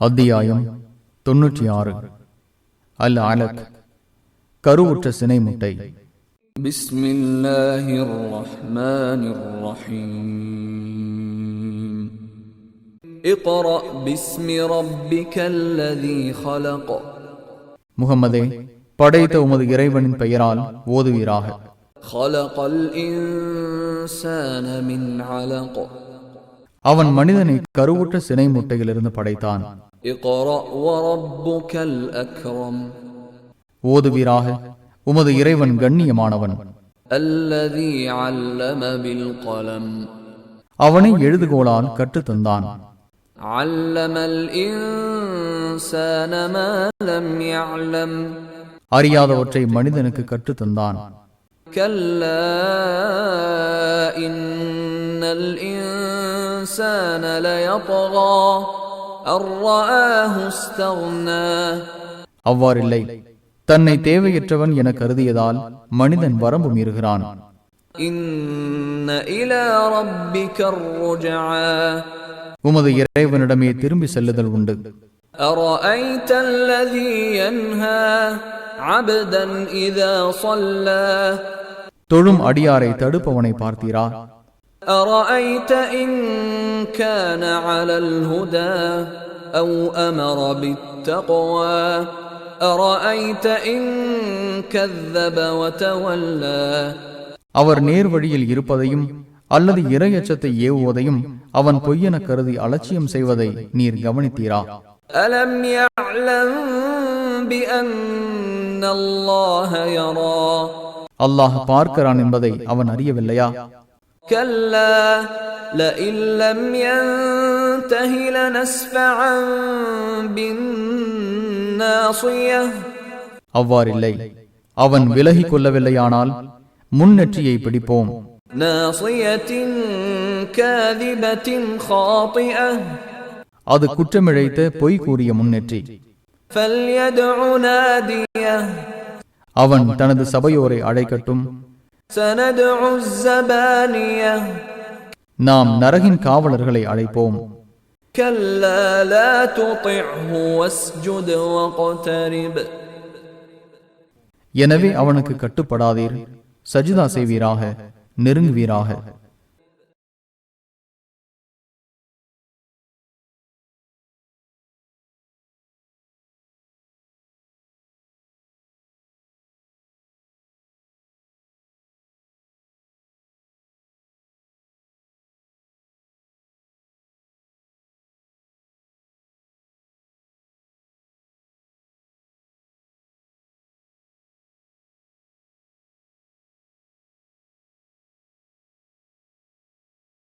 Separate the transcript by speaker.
Speaker 1: அத்தியாயம் தொன்னூற்றி ஆறு அல் அலக் கருவுற்ற சினை முட்டை முகமதே படைத்த உமது இறைவனின் பெயரால் ஓதுவீராக. அவன் மனிதனை கருவுற்ற சினை முட்டையிலிருந்து படைத்தான் ஓதுவீராக உமது இறைவன் கண்ணியமானவன். அவனை எழுதுகோளால் கற்று தந்தான். அறியாதவற்றை மனிதனுக்கு கற்று தந்தான்.
Speaker 2: கல்ல الإنسان ليطغى أن رآه استغنى
Speaker 1: அவ்வாறில்லை தன்னை தேவையற்றவன் என கருதியதால் மனிதன் வரம்பு மீறுகிறான்
Speaker 2: إن إلى ربك الرجعى
Speaker 1: உமது இறைவனிடமே திரும்பி செல்லுதல் உண்டு
Speaker 2: أرأيت الذي ينهى عبدا إذا صلى
Speaker 1: தொழும் அடியாரை தடுப்பவனை பார்த்தீரா
Speaker 2: أرأيت إن كان على الهدى أو أمر بالتقوى أرأيت إن كذب وتولى
Speaker 1: அவர் நேர் வழியில் இருப்பதையும் அல்லது இரையச்சத்தை ஏவுவதையும் அவன் பொய்யென கருதி அலட்சியம் செய்வதை நீர் கவனித்தீரா
Speaker 2: ألم يعلم بأن الله يرى
Speaker 1: அல்லாஹ் பார்க்கிறான் என்பதை அவன் அறியவில்லையா
Speaker 2: كلا لئن لم ينته لنسفعا بالناصية
Speaker 1: அவ்வாறில்லை அவன் விலகிக் கொள்ளவில்லையானால் முன்னெற்றியை பிடிப்போம்
Speaker 2: ناصية كاذبة خاطئة
Speaker 1: அது குற்றமிழைத்த பொய் கூறிய முன்னெற்றி
Speaker 2: فليدع ناديه
Speaker 1: அவன் தனது சபையோரை அழைக்கட்டும்
Speaker 2: سندع الزبانية
Speaker 1: நாம் நரகின் காவலர்களை அழைப்போம். எனவே அவனுக்கு கட்டுப்படாதீர். சஜிதா செய்வீராக நெருங்குவீராக.